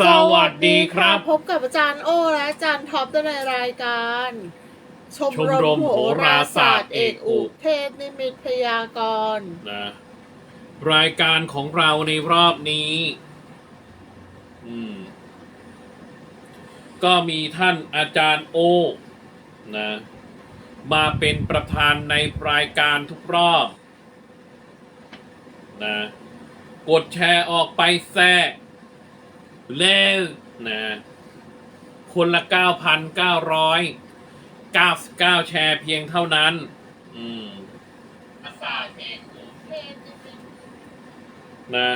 สวัสดีครับ พบกับอาจารย์โอและอาจารย์ท็อปในรายการ ชมชมรมโหราศาสตร์เอกอุเทพนิมิตพยากรณ์นะรายการของเราในรอบนี้ อืม ก็มีท่านอาจารย์โอนะ มาเป็นประธานในรายการทุกรอบนะ กดแชร์ออกไปแซ่ เล่นนะคนละ 9,999 แชร์เพียงเท่านั้น อืมศาสตร์เอกอุเทพนิมิตนะ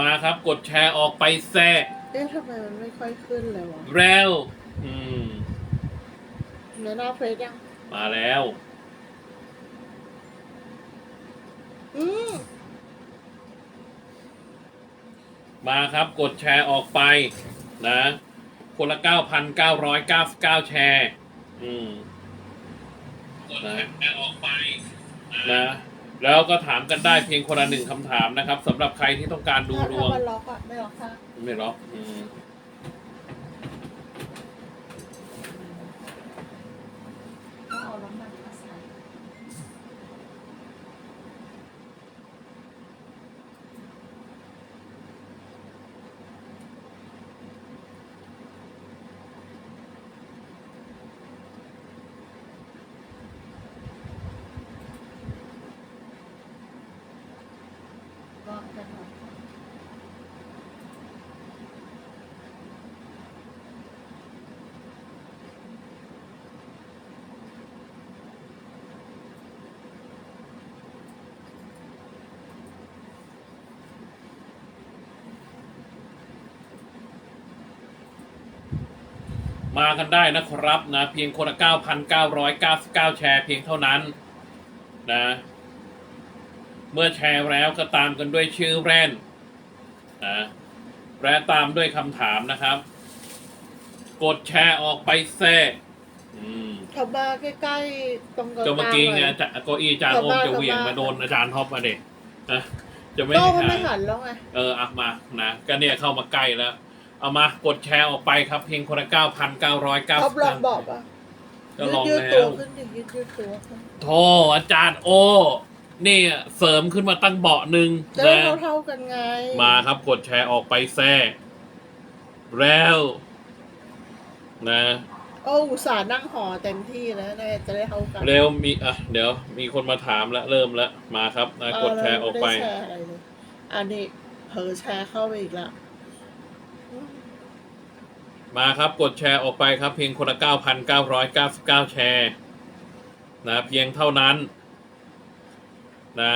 มาครับ กดแชร์ออกไปแซ่เอ๊ะทำไมมันไม่ค่อยขึ้นเลยวะแล้วอืมในหน้าเฟซยัง มาแล้ว อืมมาครับ กดแชร์ออกไป นะ คนละ 9,999 แชร์ อืม กดแชร์ออกไป นะ แล้วก็ถามกันได้เพียงคนละหนึ่งคำถามนะครับสำหรับใครที่ต้องการดูถ้าดวงมันล็อกอะไม่ล็อกค่ะไม่หรอกอืม ก็เอาน้ำมันมาใส่ ก็จะทำ มากันได้นะครับนะ เพียงคนละ 9,999 แชร์เพียงเท่านั้นนะ เมื่อแชร์แล้วก็ตามกันด้วยชื่อแรนนะและตามด้วยคำถามนะครับ กดแชร์ออกไปแซ่อืมเขามาใกล้ๆตรงกลางก็เมื่อกี้ไงลยจะเก้าอี้อาจารย์โอมจะเหวี่ยงมาโดนอาจารย์ท็อปมาเด็กนะจะไม่โต้ให้มันไม่หาหันแล้วไงเอออะมานะก็เนี่ยเข้ามาใกล้แล้ว เอามากดแชร์ออกไปครับ เพียงคนละ9,999ท็อปลองบอกอะก็ลองยืดแล้ตัววขึ้นดิยืดยืดตัวขึ้นโทอาจารย์โอนี่เสริมขึ้นมาตั้งเบาะหนึ่งจะได้นะเท่าๆกันไงมาครับกดแชร์ออกไปแซ่แล้วนะ โอ้อุตส่าห์นั่งหอเต็มที่แล้วนะจะได้เท่ากันเร็วมีอะเดี๋ยวมีคนมาถามแล้วเริ่มแล้วมาครับนะกดแชร์ออกไปเเราม่ด้แชร์อะไรเลยอันนี้เผลอแชร์เข้าไปอีกแล้ว มาครับกดแชร์ออกไปครับ เพียงคนละ 9,999 แชร์นะเพียงเท่านั้นนะ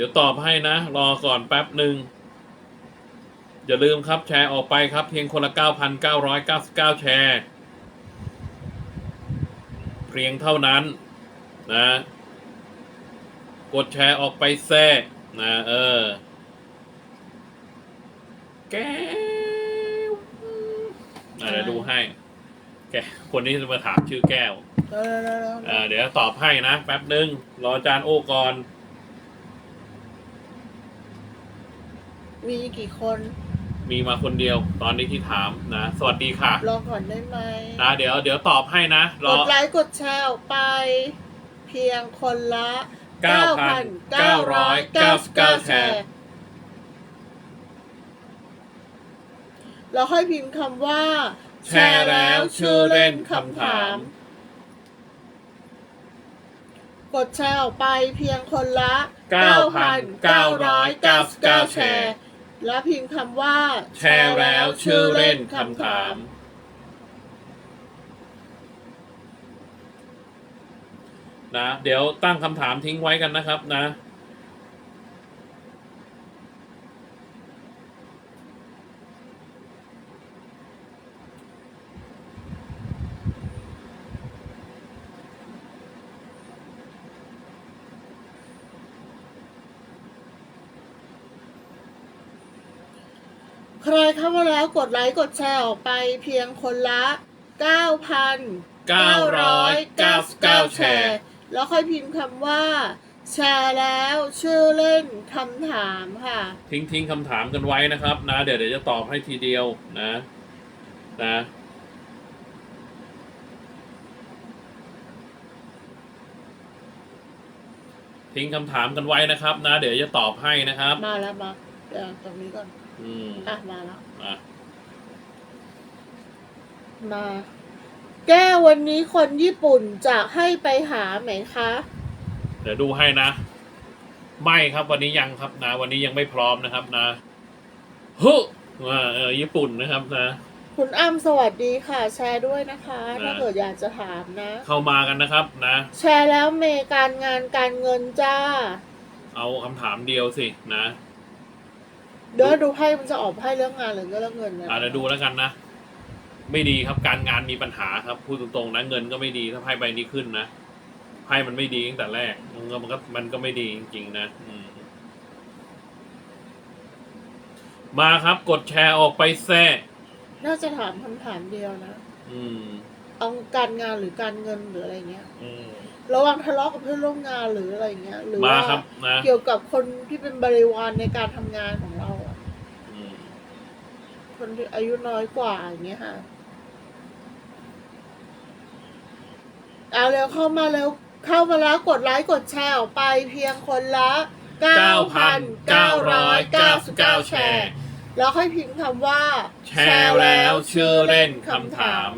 ดี๋ยวตอบให้นะ รอก่อนแป๊บหนึ่งอย่าลืมครับแชร์ออกไปครับ เพียงคนละ 9,999 แชร์ เพียงเท่านั้นนะ กดแชร์ออกไปแซ่นะเออ แก้วอะเดี๋ยวดูให้ แก คนนี้จะมาถามชื่อแก้วเร็วๆๆๆอ่าเดี๋ยวตอบให้นะ แป๊บหนึ่งรออาจารย์โอก่อน มีกี่คนมีมาคนเดียวตอนนี้ที่ถามนะ สวัสดีค่ะรอก่อนได้ไหมนะเดี๋ยวเดี๋ยวตอบให้นะรกอ ดไลค์กดแชร์ออกไป เพียงคนละ9,999แชร์ เราค่อยพิมพ์คำว่า แชร์แล้วชื่อเล่นคำถาม กดแชร์ออกไปเพียงคนละ 9,999 แชร์ แล้วพิมพ์คำว่า แชร์แล้วชื่อเล่นคำถาม นะ เดี๋ยวตั้งคำถามทิ้งไว้กันนะครับนะ ใครเข้ามาแล้วกดไลค์กดแชร์ออกไปเพียงคนละ9,999 999 แชร์ แล้วค่อยพิมพ์คำว่า แชร์แล้วชื่อเล่นคำถามค่ะ ทิ้งทิ้งคำถามกันไว้นะครับ นะ เดี๋ยวเดี๋ยวจะตอบให้ทีเดียวนะ นะทิ้งคำถามกันไว้นะครับ นะ เดี๋ยวจะตอบให้นะครับ มาแล้วมาเดี๋ยวตรงนี้ก่อน อืมอะมาแล้ว อะมา แก้ววันนี้คนญี่ปุ่นจะให้ไปหาไหมคะ เดี๋ยวดูให้นะ ไม่ครับวันนี้ยังครับนะ วันนี้ยังไม่พร้อมนะครับนะฮึว่าเออญี่ปุ่นนะครับนะ คุณอ้ำสวัสดีค่ะ แชร์ด้วยนะคะ นะ ถ้าเกิดอยากจะถามนะ เข้ามากันนะครับ นะ แชร์แล้วเมการงานการเงินจ้า เอาคำถามเดียวสินะ เดี๋ยวดูให้มันจะออกให้เรื่องงานหรือเรื่องเงินนะอ่าเดี๋ยวดูแล้วกันนะ ไม่ดีครับการงานมีปัญหาครับพูดตรงๆนะเงินก็ไม่ดีถ้าไพ่ใบนี้ขึ้นนะไพ่มันไม่ดีตั้งแต่แรกมันก็มันก็มันก็ไม่ดีจริงๆนะอืมมาครับกดแชร์ออกไปแซ่น่าจะถามคำถามเดียวนะ อืม เอาการงานหรือการเงินหรืออะไรเงี้ย อืมระวังทะเลาะกับเพื่อนร่วมงานหรืออะไรเงี้ย หรือมาว่าครับนะ เกี่ยวกับคนที่เป็นบริวารในการทำงานของเราอะอืม คนที่อายุน้อยกว่าอย่างเงี้ยค่ะ เอาเร็วเข้ามาเร็วเข้ามาแล้วกดไลค์กดแชร์ออกไปเพียงคนละ9,999 แชร์ แล้วค่อยพิมพ์คำว่า แชร์แล้วชื่อเล่นคำถาม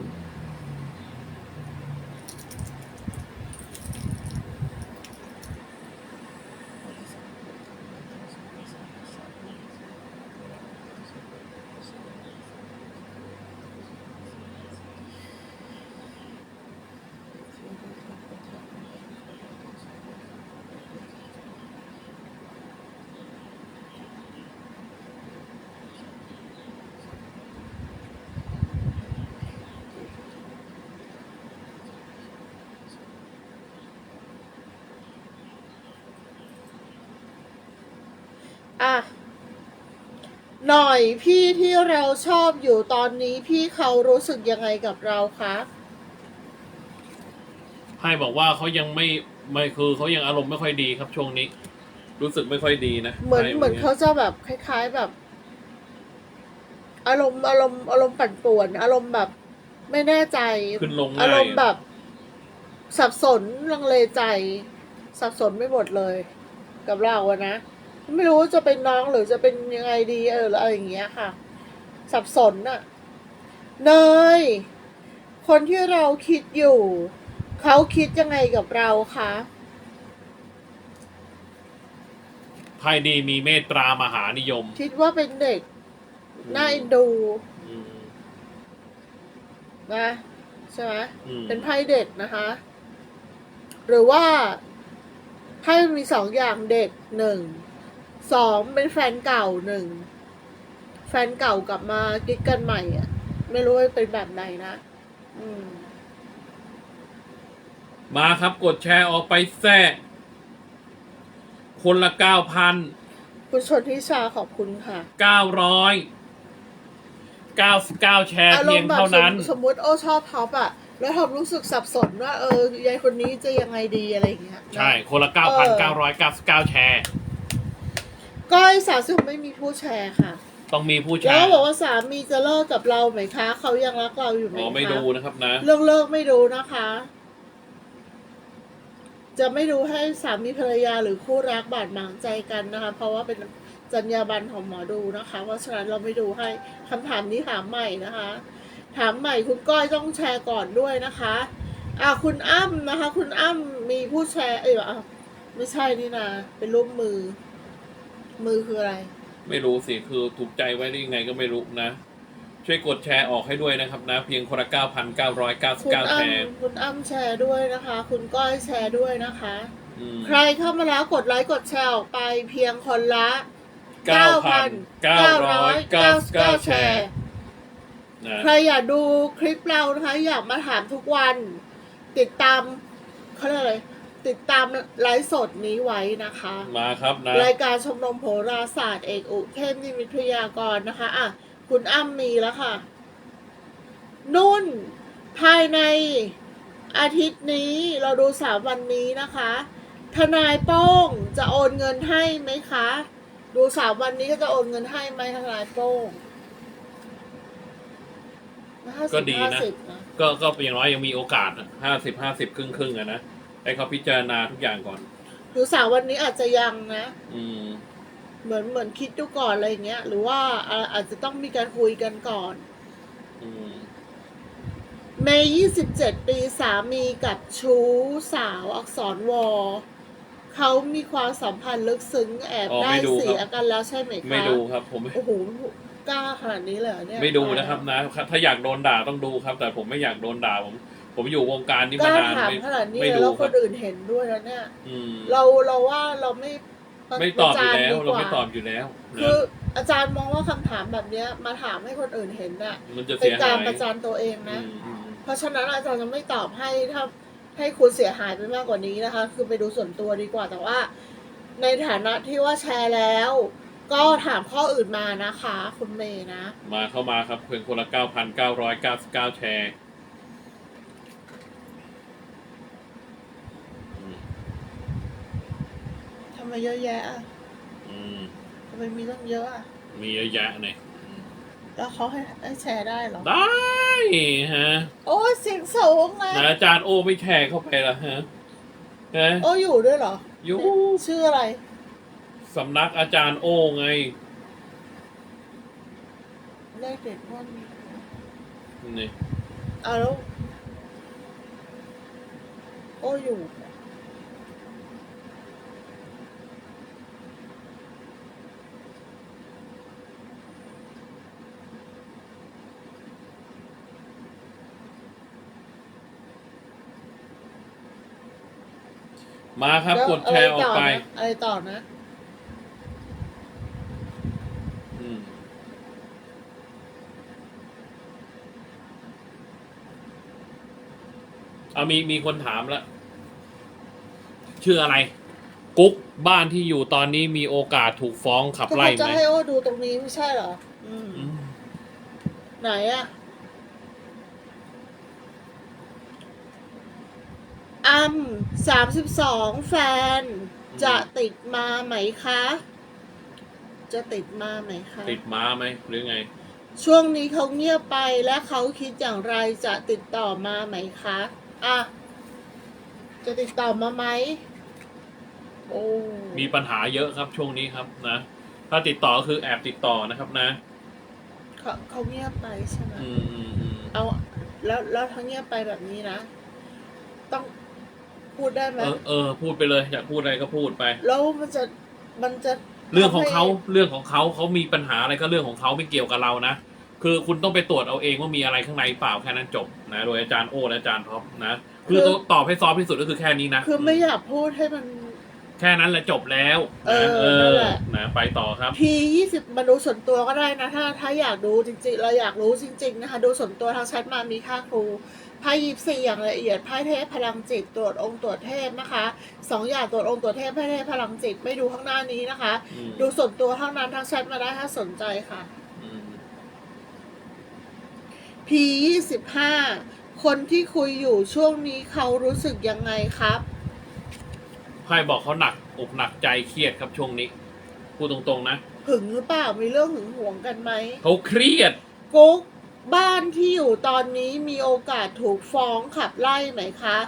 อะหน่อยพี่ที่เราชอบอยู่ตอนนี้พี่เขารู้สึกยังไงกับเราคะไพ่บอกว่าเขายังไม่ไม่คือเขายังอารมณ์ไม่ค่อยดีครับช่วงนี้ รู้สึกไม่ค่อยดีนะเหมือนไพ่เหมือนเขาจะแบบคล้าย ๆแบบ อารมณ์อารมณ์อารมณ์ปั่นป่วน อารมณ์แบบ ไม่แน่ใจ ขึ้นลงอาง่ารยมณ์แบบ สับสนลังเลใจ สับสนไม่หมดเลย กับเราอะนะ ไม่รู้จะเป็นน้องหรือจะเป็นยังไงดีเอออะไรอย่างเงี้ยค่ะ สับสนอะเนยคนที่เราคิดอยู่ เขาคิดยังไงกับเราคะไพ่ดีมีเมตตามหานิยม คิดว่าเป็นเด็กน่าเอ็นดูอืม นะใช่ไหมอืม เป็นไพ่เด็กนะคะ หรือว่าไพ่มันมีสองอย่างเด็กหนึ่ง สองเป็นแฟนเก่าหนึ่งแฟนเก่ากลับมากิ๊กกันใหม่อะ ไม่รู้ว่าเป็นแบบไหนนะอืม มาครับกดแชร์ออกไปแซ่คนละเก้าพันคุณชนทิชาขอบคุณค่ะ เก้าร้อยเก้าสิบเก้าแชร์อารเพียมงณ์แบบเท่าสมนั้น สมมติโอชอบท็อปอะ แล้วท็อปรู้สึกสับสนว่าเออยายคนนี้จะยังไงดีอะไรอย่างเงี้ยใช่ คนละเก้าพันเก้าร้อยเก้าสิบเก้าแชร์ ก้อยสาวสุไม่มีผู้แชร์ค่ะ ต้องมีผู้แชแล้วร์บอกว่าสามีจะเลิกกับเราไหมคะ เขายังรักเราอยู่ไหมอ๋อคะไม่ดูนะครับนะ เรื่องเลิกไม่ดูนะคะ จะไม่ดูให้สามีภรรยาหรือคู่รักบาดหมางใจกันนะคะ เพราะว่าเป็นจรรยาบรรณของหมอดูนะคะ เพราะฉะนั้นเราไม่ดูให้คำถามนี้ถามใหม่นะคะ ถามใหม่คุณก้อยต้องแชร์ก่อนด้วยนะคะ อ่าคุณอ้ำนะคะ คุณอ้ำมีผู้แชร์เอ้ยอะไม่ใช่นี่นะเป็นรูปมือ มือคืออะไร ไม่รู้สิคือถูกใจไว้ได้ยังไงก็ไม่รู้นะ ช่วยกดแชร์ออกให้ด้วยนะครับนะ เพียงคนละเก้าพันเก้าร้อยเก้าสิบคุณเก้าแชอ้ำร์คุณอ้ำแชร์ด้วยนะคะ คุณก้อยแชร์ด้วยนะคะ อืม ใครเข้ามาแล้วกดไลค์กดแชร์ออกไปเพียงคนละเก้าพันเก้าร้อยเก้าสิบเก้าแชร์ นะใครอยากดูคลิปเรานะคะ อยากมาถามทุกวัน ติดตามเขาเรียกอะไร ติดตามไลฟ์สดนี้ไว้นะคะ มาครับนะ รายการชมรมโหราศาสตร์เอกอุเทพนิมิตวิทยากรนะคะ อะ คุณอ้ำมีแล้วค่ะ นุ่น ภายในอาทิตย์นี้เราดูสามวันนี้นะคะ ทนายโป้งจะโอนเงินให้ไหมคะ ดูสามวันนี้ก็จะโอนเงินให้ไหมทนายโป้งห้าสิบก็ดีนะห้าสิบนะ ก็ก็อย่างน้อยยังมีโอกาสห้าสิบห้าสิบครึ่งครึ่งๆอะนะ ให้เขาพิจารณาทุกอย่างก่อนดูสามวันนี้อาจจะยังนะ อืม เหมือนเหมือนคิดดูก่อนอะไรอย่างเงี้ย หรือว่าอ่าอาจจะต้องมีการคุยกันก่อน อืม เมย์ยี่สิบเจ็ดปีสามีกับชู้สาวอักษรวอ เขามีความสัมพันธ์ลึกซึ้งแอบอ๋อได้ไม่ดูเสีคยรับกันแล้วใช่ไหมคะไม่ดูครับ ผมโอ้โหกล้าขนาดนี้เลยเหรอเนี่ยไม่ดูนะครับนะถ้าอยากโดนด่าต้องดูครับ แต่ผมไม่อยากโดนด่าผม ผมอยู่วงการนี้กมาล้านานถามไม่ขนาดนี้ไม่เลยดูแล้วคครันบอื่นเห็นด้วยแล้วเนี่ย อืมเราเราว่าเราไม่ไม่ตอบอยู่แล้วประจนเราดีกไม่ตอบอยู่แล้วนะคืออาจารย์มองว่าคำถามแบบเนี้ยมาถามให้คนอื่นเห็นน่ะมันจะเป็เสีนยกาหารยประจานตัวเองอืนะมอืม เพราะฉะนั้นอาจารย์จะไม่ตอบให้ถ้าให้คุณเสียหายไปมากกว่านี้นะคะ คือไปดูส่วนตัวดีกว่าแต่ว่า ในฐานะที่ว่าแชร์แล้ว ก็ถามข้ออื่นมานะคะ คุณเมย์นะ มาเข้ามาครับเพียงคนละเก้าพันเก้าร้อยเก้าสิบเก้าแชร์อืม ทำ ไมเยอะแยะอะอืม ทำไมมีต้องเยอะอะมีเยอะแยะเนี่ยแล้วเขาให้ให้แชร์ได้เหรอ ได้ฮะโอ้ยเสียงสูงเลยนะอาจารย์โอไม่แชร์เข้าไปละฮะฮะโอ้อยู่ด้วยเหรออยู่ชื่ออะไร สำนักอาจารย์โอไง เลขเด็ดว่ามีนี่เอาแล้วโอ้อยู่ มาครับล้วกดแชร์ออกไปอะไรต่อนะอืมเอามีมีคนถามแล้วชื่ออะไร กุ๊กบ้านที่อยู่ตอนนี้มีโอกาสถูกฟ้องขับก็ไล่เขาไหจะมให้โอ้ดูตรงนี้ไม่ใช่เหรอ อืมอืมไหนอะ อัมสามสิบสองแฟน จะติดมาไหมคะ จะติดมาไหมคะ ติดม้าไหมหรือไง ช่วงนี้เขาเงียบไปและเขาคิดอย่างไรจะติดต่อมาไหมคะอะจะติดต่อมาไหมโอ้มีปัญหาเยอะครับช่วงนี้ครับนะ ถ้าติดต่อก็คือแอบติดต่อนะครับนะ เขาเขาเงียบไปใช่ไหมอืมอืมอืมเอาแล้วแล้วทั้งเงียบไปแบบนี้นะ ต้อง พูดได้ไหมเออเออพูดไปเลยอยากพูดอะไรก็พูดไป แล้วมันจะมันจะเรื่องของเขาทำให้เรื่องของเขาเขามีปัญหาอะไรก็เรื่องของเขาไม่เกี่ยวกับเรานะคือคุณต้องไปตรวจเอาเองว่ามีอะไรข้างในเปล่าแค่นั้นจบนะโดยอาจารย์โอและอาจารย์ท็อปนะคือต้องตอบให้ซอฟต์ที่สุดก็คือแค่นี้นะคือไม่อยากพูดให้มัน แค่นั้นแหละจบแล้วเอนะอเอนั่นอแหละนะไปต่อครับพียี่สิบมาดูส่วนตัวก็ได้นะถ้า ถ้าอยากดูจริงๆ เราอยากรู้จริง ๆ นะคะ ดูส่วนตัวทางแชทมามีค่าครู ไพ่ยิบสี่อย่างละเอียดไพ่เทพพลังจิตตรวจองค์ตรวจเทพนะคะสองอย่างตรวจองค์ตรวจเทพไพ่เทพพลังจิตไม่ดูข้างหน้านี้นะคะ อืมดูส่วนตัวเท่านั้นทางแชทมาได้ถ้าสนใจค่ะ อืม P ยี่สิบห้าคนที่คุยอยู่ช่วงนี้เขารู้สึกยังไงครับ ไพ่บอกเขาหนักอกหนักใจเครียดครับช่วงนี้ พูดตรงๆนะ หึงหรือเปล่ามีเรื่องหึงหวงกันไหม เขาเครียด กุ๊ก บ้านที่อยู่ตอนนี้มีโอกาสถูกฟ้องขับไล่ไหมคะ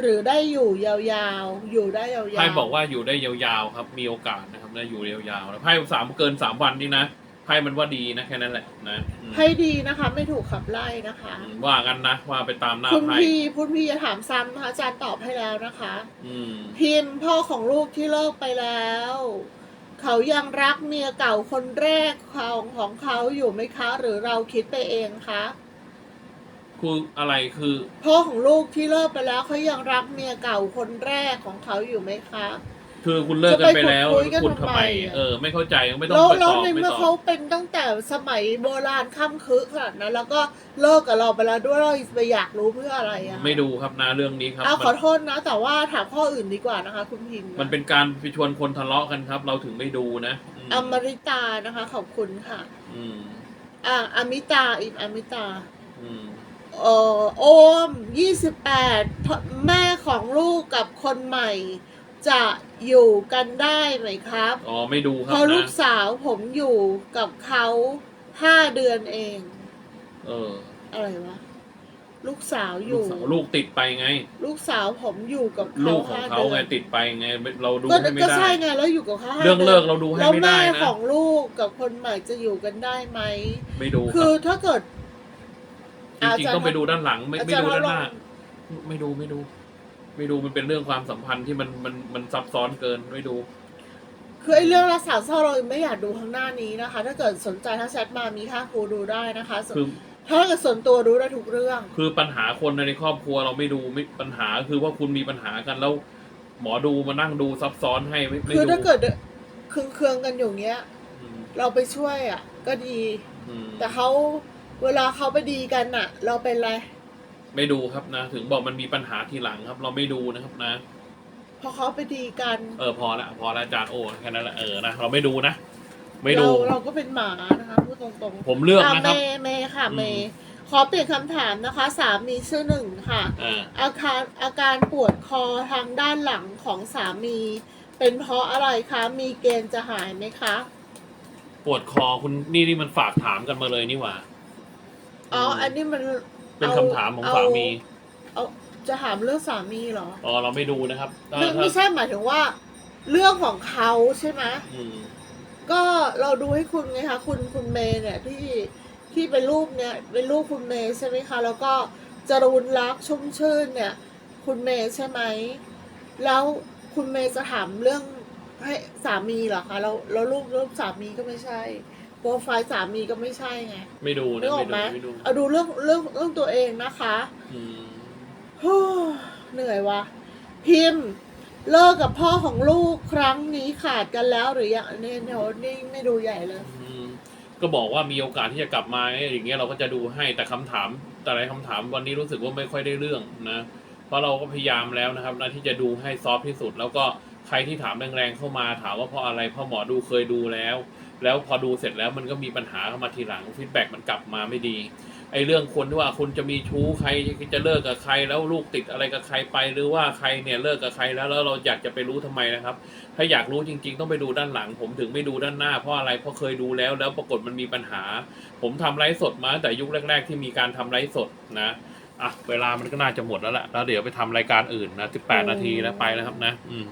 หรือได้อยู่ยาวๆ อยู่ได้ยาวๆไพ่บอกว่าอยู่ได้ยาวๆครับ มีโอกาสนะครับนะอยู่ยาวๆแล้วไพ่สามเกินสามวันนี่นะไพ่มันว่าดีนะแค่นั้นแหละนะอืมให้ดีนะคะ ไม่ถูกขับไล่นะคะอืมว่ากันนะว่าไปตามหน้าคุณไพ่พี่คุณพี่จะถามซ้ำนะคะอาจารย์ตอบให้แล้วนะคะ อืมพิมพ์พ่อของลูกที่เลิกไปแล้ว เขายังรักเมียเก่าคนแรกของของเขาอยู่ไหมคะ หรือเราคิดไปเองคะคืออะไรคือพ่อของลูกที่เลิกไปแล้วเขายังรักเมียเก่าคนแรกของเขาอยู่ไหมคะ คือคุณเลิกกันไปแล้วจะไปขุดคุยกันคุณทำทำไมไมอะ เออไม่เข้าใจไม่ต้องแล้วไปแล้ตวอบในไม่เมื่อตอเขาบเป็นตั้งแต่สมัยโบราณค่ำคึขนาดนั้นแล้วก็เลิกกับเราไปแล้วด้วยเราไปอยากรู้เพื่ออะไรอะไม่ดูครับนะเรื่องนี้ครับเอาขอมันโทษนะ แต่ว่าถามข้ออื่นดีกว่านะคะ คุณพิมพ์ะมันเป็นการไปชวนคนทะเลาะกันครับ เราถึงไม่ดูนะอืมอมริตานะคะ ขอบคุณค่ะ อืมอ่าอมิตาอีกอมิตา อืมเออโอมยี่สิบแปดแม่ของลูกกับคนใหม่ จะอยู่กันได้ไหมครับ อ๋อไม่ดูคเพรับราะลูนะกสาวผมอยู่กับเขาห้าเดือนเอง เอออะไรวะ ลูกสาวอลูกยู่ สาวลูกติดไปไง ลูกสาวผมอยู่กับลูเขากของห้าเขาเดือไงนติดไปไงเราดูก็ให้ไม่ก็ได้ ใช่ไงแล้วอยู่กับเขาห้าเรื่องดืนเลิกเราดูให้แล้วไม่ได้แม่นะของลูกกับคนใหม่จะอยู่กันได้ไหม ไม่ดูคคืรัอบถ้าเกิด จริงๆต้องไปดูด้านหลังไม่อาไม่จารย์ดูด้านหน้าลองไม่ดูไม่ดู ไม่ดูมันเป็นเรื่องความสัมพันธ์ที่มันมันมันซับซ้อนเกินไม่ดูคือไอ้เรื่องรักษาเศร้าเราไม่อยากดูข้างหน้านี้นะคะ ถ้าเกิดสนใจถ้าแชทมามีค่าครูดูได้นะคะส่วนคือ ถ้าเกิดส่วนตัวดูได้ทุกเรื่อง คือปัญหาคนในครอบครัวเราไม่ดูไม่ปัญหาคือว่าคุณมีปัญหากันแล้ว หมอดูมานั่งดูซับซ้อนให้ไม่ไม่คือดูถ้าเกิดเคืองเคืองๆกันอยู่เงี้ย อืมเราไปช่วยอะ ก็ดี อืมแต่เขาเวลาเขาไปดีกันอะ เราเป็นไร ไม่ดูครับนะ ถึงบอกมันมีปัญหาทีหลังครับ เราไม่ดูนะครับนะ พอเขาไปดีกัน เออพอละพอละอาจารย์โอ้แค่นั้นแหละเออนะเราไม่ดูนะ ไม่ดู เราเราก็เป็นหมานะคะพูดตรงๆผมเลือกนะครับ เมย์เมย์ค่ะอืมเมย์ขอเปลี่ยนคำถามนะคะ สามีชื่อหนึ่งค่ะ อ่า อาการอาการปวดคอทางด้านหลังของสามี เป็นเพราะอะไรคะ มีเกณฑ์จะหายไหมคะ ปวดคอคุณนี่นี่มันฝากถามกันมาเลยนี่หว่า อ๋อมอันนี้มัน เป็นคำถามของเอสามี เอา จะถามเรื่องสามีเหรออ๋อเราไม่ดูนะครับถ้าไม่ถ้าไม่ใช่หมายถึงว่า เรื่องของเขาใช่ไหมอืมก็เราดูให้คุณไงคะคุณคุณเมย์เนี่ยที่ที่เป็นรูปเนี่ยเป็นรูปคุณเมย์ใช่ไหมคะแล้วก็จรูนรักชุ่มชื่นเนี่ย คุณเมย์ใช่ไหมแล้วคุณเมย์จะถามเรื่องให้สามีเหรอคะแล้วแล้วรูปรูปสามีก็ไม่ใช่ โปรไฟล์สามีก็ไม่ใช่ไงไม่ดูนึนะกออไม่กดูไหมไม่ดูเอาดูเรื่องเรื่องเรื่องตัวเองนะคะอืมฮู้เหนื่อยวะพิมพ์ เลิกกับพ่อของลูกครั้งนี้ขาดกันแล้วหรือยังเนี่ยโหนี่ไม่ดูใหญ่เลย อืมก็บอกว่ามีโอกาสที่จะกลับมาอย่างเงี้ยเราก็จะดูให้แต่คำถาม แต่ละคำถามวันนี้รู้สึกว่าไม่ค่อยได้เรื่องนะเพราะเราก็พยายามแล้วนะครับนะที่จะดูให้ซอฟต์ที่สุด แล้วก็ใครที่ถามแรงๆเข้ามาถามว่าเพราะอะไรเพราะหมอดูเคยดูแล้ว แล้วพอดูเสร็จแล้วมันก็มีปัญหาเข้ามาทีหลังฟีดแบ็กมันกลับมาไม่ดีไอ้เรื่องคนที่ว่าคุณจะมีชู้ใครจะเลิกกับใคร แล้วลูกติดอะไรกับใครไป หรือว่าใครเนี่ยเลิกกับใครแล้วแล้วเราอยากจะไปรู้ทำไมนะครับ ถ้าอยากรู้จริง ๆ ต้องไปดูด้านหลัง ผมถึงไม่ดูด้านหน้าเพราะอะไรเพราะเคยดูแล้ว แล้วปรากฏมันมีปัญหา ผมทำไลฟ์สดมาแต่ยุคแรก ๆ ที่มีการทำไลฟ์สดนะอะเวลามันก็น่าจะหมดแล้วแหละแล้วเดี๋ยวไปทำรายการอื่นนะ18นาทีแล้วไปแล้วครับนะอืม